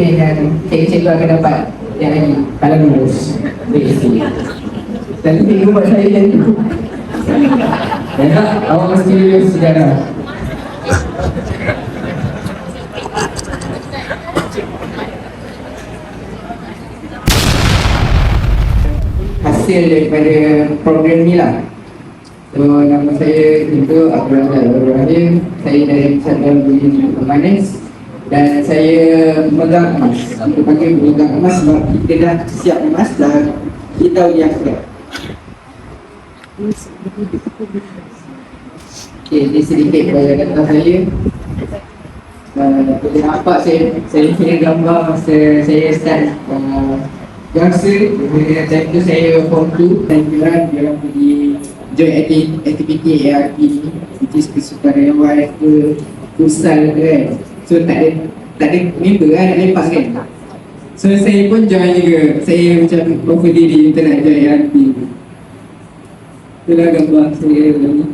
kempen yang cikgu-cikgu akan dapat yang lagi. Kalau lulus. BSc. Dan cikgu buat saya macam tu. Dan tak, awak mesti lulus sejarah. hasil daripada program ni lah. So nama saya itu Abdul Razak Abdul Rahim Saya dari Persatuan Budi Pemanis Dan saya memegang emas. Kita panggil memegang emas sebab kita dah siap emas dah Kita tahu yang siap Okay, ini sedikit bayangan saya. Uh, boleh nampak saya saya kira gambar masa saya start uh, Youngster, uh, time tu saya form 2 dan diorang, diorang pergi join activity ARP which is kesukaran ke futsal ke kan so tak ada tak ada member kan nak lepas kan? So saya pun join juga. Saya macam offer diri untuk nak join ARP itulah gambar saya ni.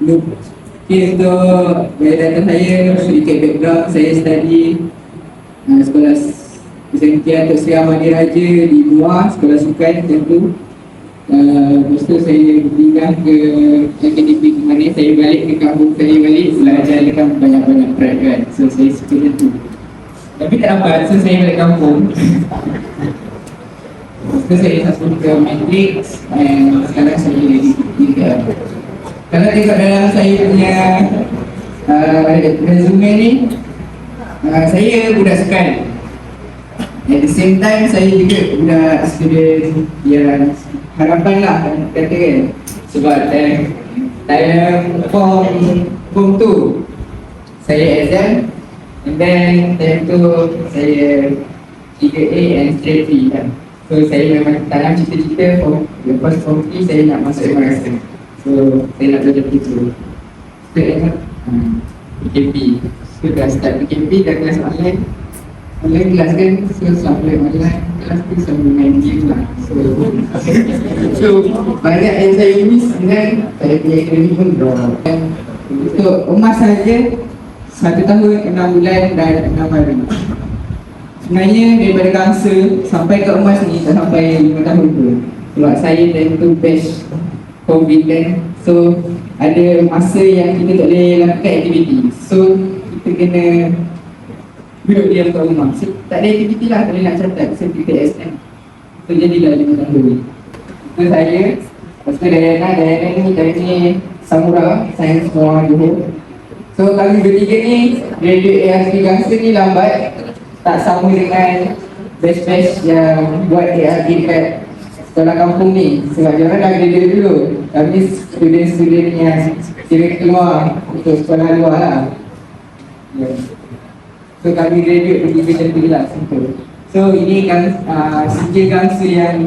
Look Okay, untuk background saya, sedikit background, saya study uh, sekolah SMK atau Sri Amani Raja di luar, sekolah sukan macam tu Lepas tu saya pindah ke akademik kemarin. Saya balik ke kampung saya balik belajar dekat banyak-banyak prep kan. So saya suka macam tu. Tapi tak dapat so saya balik kampung. So saya sambung ke matrix and sekarang saya jadi tiga. Kalau tengok dalam saya punya uh, resume ni uh, saya budak sekan At the same time saya juga budak student yang harapan lah kata kan. Sebab time time form form tu saya exam and then time tu saya 3A and straight B kan. So saya memang tanam cita-cita form lepas form 3 saya nak masuk MRS so saya nak belajar begitu so kan hmm, PKP so dah start PKP dah kelas online online kelas kan? So sampai online kelas tu sambil main game lah. So so banyak yang saya miss dengan saya punya akademik pun drop Dan untuk emas saja satu tahun enam bulan dan enam hari. Sebenarnya daripada gangsa sampai ke emas ni tak sampai lima tahun pun sebab saya time tu batch covid kan. So ada masa yang kita tak boleh lakukan aktiviti. So kita kena duduk diam kat rumah. So, tak ada aktiviti lah boleh nak catat sertifikat SM so jadilah lima tahun itu saya. Lepas tu Dayana Dayana ni dari ni Samura Sains Muar Johor. So kami bertiga ni graduate ARC Gangster ni lambat. Tak sama dengan batch-batch yang buat ARC dekat sekolah kampung ni. Sebab dia orang dah graduate dulu. Kami student-student yang kira keluar untuk sekolah luar lah. Yeah. So kami graduate pergi ke macam tu lah simple. So ini kan uh, sijil gangsa yang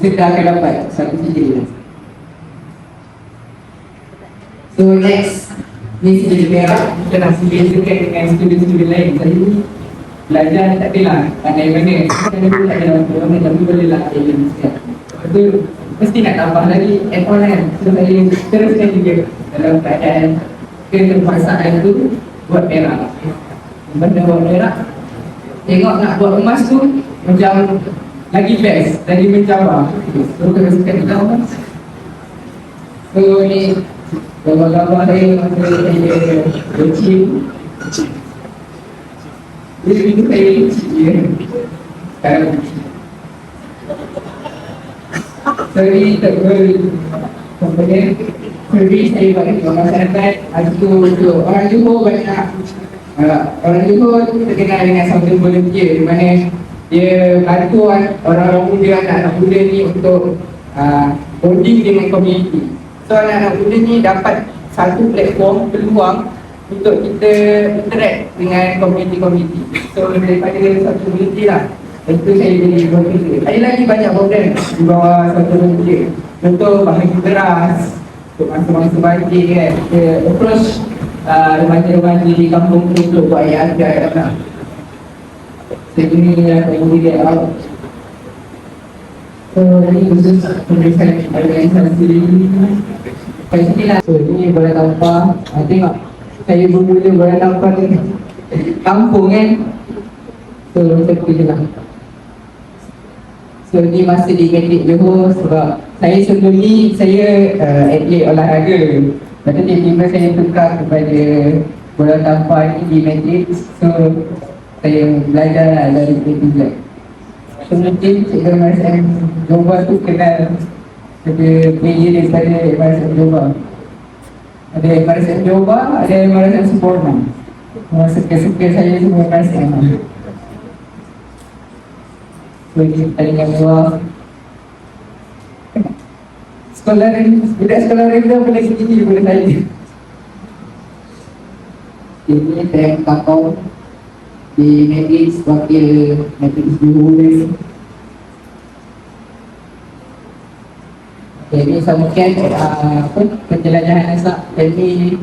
kita akan dapat satu sijil So next ni sijil merah. Kita nak bezakan dengan student-student lain. Tadi ni belajar tak ada lah pandai mana. Kan dulu tak ada orang mana tapi boleh lah alien sikit Betul mesti nak tambah lagi add on kan. So saya teruskan juga. Dalam keadaan keterpaksaan tu buat merah benda merah Tengok nak buat emas tu Macam lagi best Lagi mencabar So teruskan kita emas So ni Gambar-gambar saya Masa saya kecil Jadi itu saya kecil je Sekarang So ni tegur Contohnya Service saya buat di masyarakat Ada tu untuk orang Johor banyak orang Johor terkenal dengan something volunteer. Di mana dia bantu orang-orang muda anak-anak muda ni untuk uh, bonding dengan community. So anak-anak muda ni dapat satu platform peluang untuk kita interact dengan community-community. So daripada satu volunteer lah. Itu saya jadi volunteer. Ada lagi banyak program di bawah satu volunteer. Contoh bahagi beras untuk masa-masa banjir kan. Kita approach uh, remaja-remaja di kampung tu untuk buat ayat ada tak Saya ni yang boleh get out. So ini khusus pemeriksaan organisasi Kat sini lah. So ini boleh tampar uh, Tengok. Saya bermula boleh tampar ni. Kampung kan? So macam tu je lah. So ni masa di Medik Johor sebab saya sebelum ni saya uh, atlet olahraga Lepas tu tiba-tiba saya tukar kepada bola tampar ni di Medik So saya belajar lah dari itu juga So mungkin Cikgu MRSM Johor tu kenal Ada player daripada MRSM Johor Ada MRSM Johor, ada MRSM Sempurna Masa suka-suka saya semua MRSM So ini pertandingan luar Sekolah ni, budak sekolah rendah lagi tinggi daripada saya Ini tank kakao Di Matrix, wakil Matrix Johor ni. Okay, ni sambungkan uh, apa, penjelajahan asap Dan ni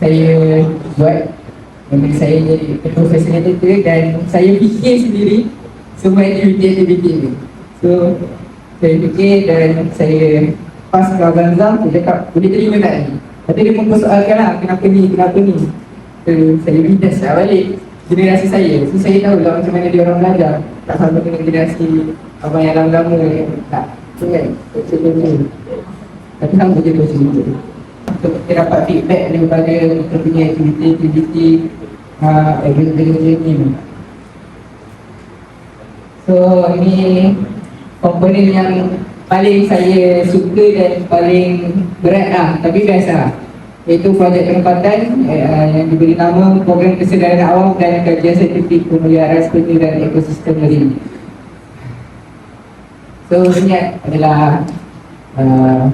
saya buat. Jadi saya jadi ketua facilitator dan saya fikir sendiri semua aktiviti-aktiviti ni So, saya fikir dan saya pas ke Abang Zam, dia cakap, boleh terima tak ni? Tu dia mempersoalkan lah, kenapa ni, kenapa ni? So, saya bidas lah balik generasi saya. So, saya tahu lah macam mana dia orang belajar. Tak sama dengan generasi abang yang lama-lama yang tak Tu kan, macam tu Tapi sama je macam tu Untuk kita dapat feedback daripada kita punya aktiviti-aktiviti uh, event-event ni. So ini komponen yang paling saya suka dan paling berat lah Tapi best lah. Iaitu projek penempatan eh, yang diberi nama Program Kesedaran Awam dan Kajian Sertifik Pemeliharaan Sepeda dan Ekosistem Marine. So ini adalah uh,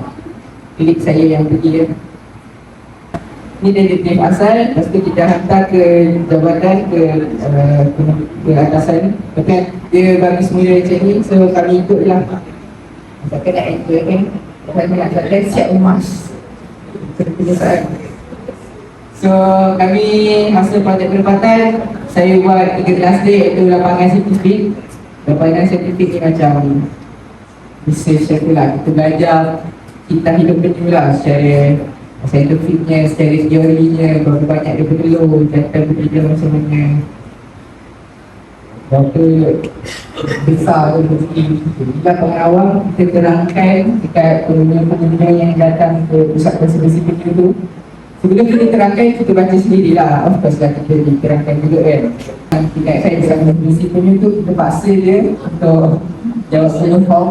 klik saya yang pergi Ini detektif asal, lepas tu kita hantar ke jabatan, ke, uh, ke, atasan. Tapi dia bagi semula macam ni, so kami ikut lah Misalkan nak ikut kan, kami nak jalan siap emas. So kami masa projek penempatan Saya buat tiga day iaitu lapangan saintifik Lapangan saintifik ni macam research aku lah kita belajar kita hidup penyu lah secara scientificnya, secara teorinya berapa banyak dia perlu, jantan berbeza macam mana? Berapa besar tu mesti. Kita pengawal kita terangkan dekat pengguna-pengguna yang datang ke pusat konservasi penyu tu. Sebelum kita terangkan kita baca sendirilah. Of course lah kita diterangkan juga kan. Tingkat saya bersama mengisi penyu tu kita paksa dia untuk jawab semua form.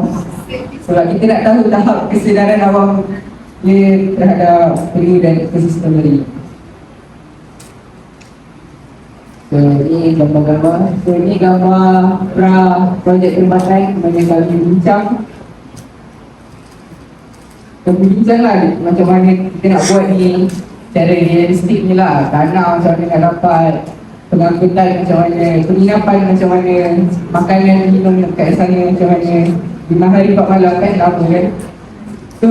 Sebab kita nak tahu tahap kesedaran awam dia terhadap penyu dan ekosistem marine. So ini gambar-gambar. So ini gambar pra projek perubatan mana kami bincang. Kami bincang lah macam mana kita nak buat ni cara realistik ni lah. Tanah macam mana nak dapat pengangkutan macam mana, penginapan macam mana, makanan minum kat sana macam mana, lima hari empat malam kan lama kan. So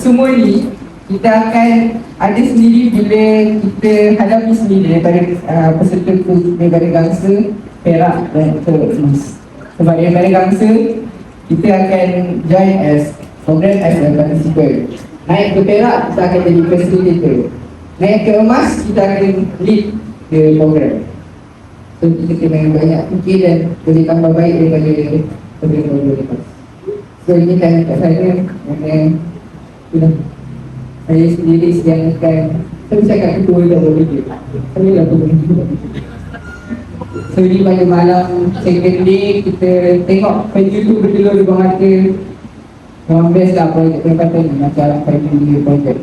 semua ni kita akan ada sendiri bila kita hadapi sendiri daripada uh, peserta tu daripada gangsa, perak dan emas. Sebab daripada gangsa kita akan join as program as a participant. Naik ke perak kita akan jadi facilitator. Naik ke emas kita akan lead the program. So kita kena banyak fikir dan boleh tambah baik daripada program-program lepas. So ini kan kat saya mana saya sendiri sediakan saya cakap ketua dah boleh. Je saya dah boleh. So ini pada malam second day kita tengok penyu tu bertelur di bawah mata Memang best lah projek penempatan ni macam year project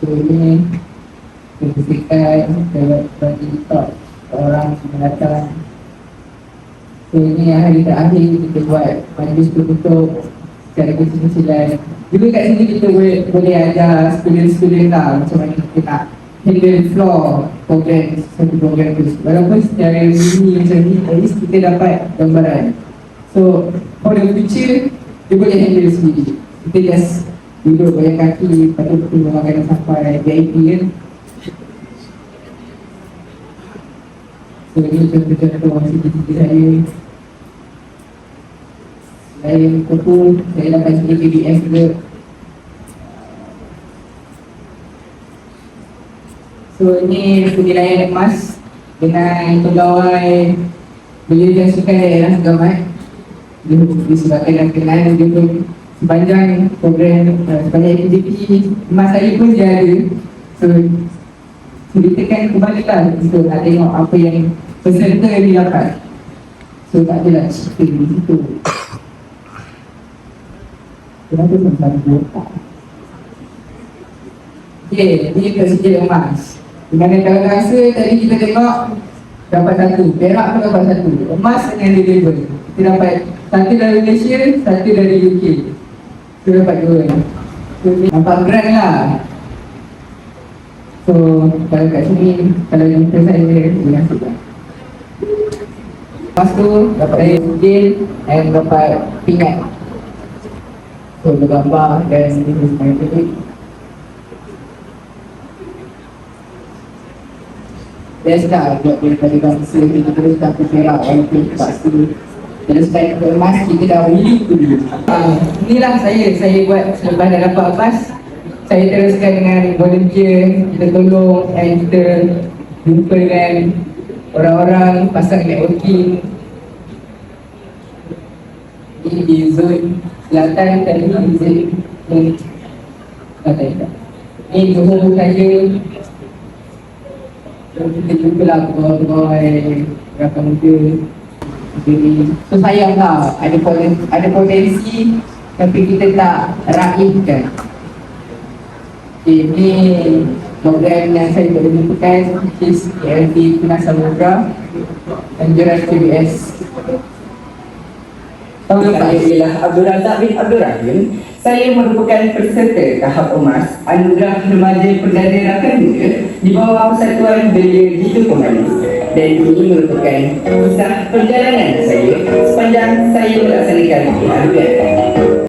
So ini Kepusikan bagi top orang yang So ini hari terakhir kita buat majlis tutup secara kecil-kecilan Juga kat sini kita boleh, boleh ajar student-student lah macam mana kita handle floor program satu program tu. Walaupun secara mini macam ni, at least kita dapat gambaran. So for the future, dia boleh handle sendiri. Kita just duduk bayang kaki, lepas tu tunggu makanan sampai VIP kan? So ini contoh-contoh masih cita-cita saya Saya kumpul, saya dapat sedikit BBS juga. So ini penilaian emas dengan pegawai. Belia dan Sukan Daerah Segamat Dia disebabkan dan kenal dia pun sepanjang program uh, sepanjang aktiviti emas saya pun dia ada. So ceritakan kembali lah untuk nak tengok apa yang peserta yang didapat so tak adalah cerita di situ kenapa sampai dua tak Okay, ni presiden emas Dengan kalau rasa tadi kita tengok Dapat satu, perak pun dapat satu. Emas dengan deliver Kita dapat satu dari Malaysia, satu dari UK Kita dapat dua. So, Nampak grand lah. So, kalau kat sini Kalau jumpa saya, terima kasih lah Lepas tu, dapat dari deal And dapat pingat So, bergambar dan ini semua Best lah buat daripada bangsa kita terus tak perak walaupun pasti Terus baik ke emas kita dah willing tu dulu uh, Inilah saya, saya buat selepas dah dapat emas Saya teruskan dengan volunteer, kita tolong and kita jumpa dengan orang-orang pasang networking Ini di zon selatan dan ini di zon selatan Ini saja. Dan kita jumpa lah pegawai-pegawai berapa muda. Jadi, so sayang lah ada potensi, ada potensi tapi kita tak raihkan. Okay, ni program yang saya boleh jumpakan which is KLD Tuna Samudra Anjuran Saya ialah Abdul Razak bin Abdul Rahim. Saya merupakan peserta tahap emas Anugerah Remaja Perdana Rakan Muda di bawah Persatuan Belia Gitu Pemalis. Dan ini merupakan kisah perjalanan saya sepanjang saya melaksanakan anugerah.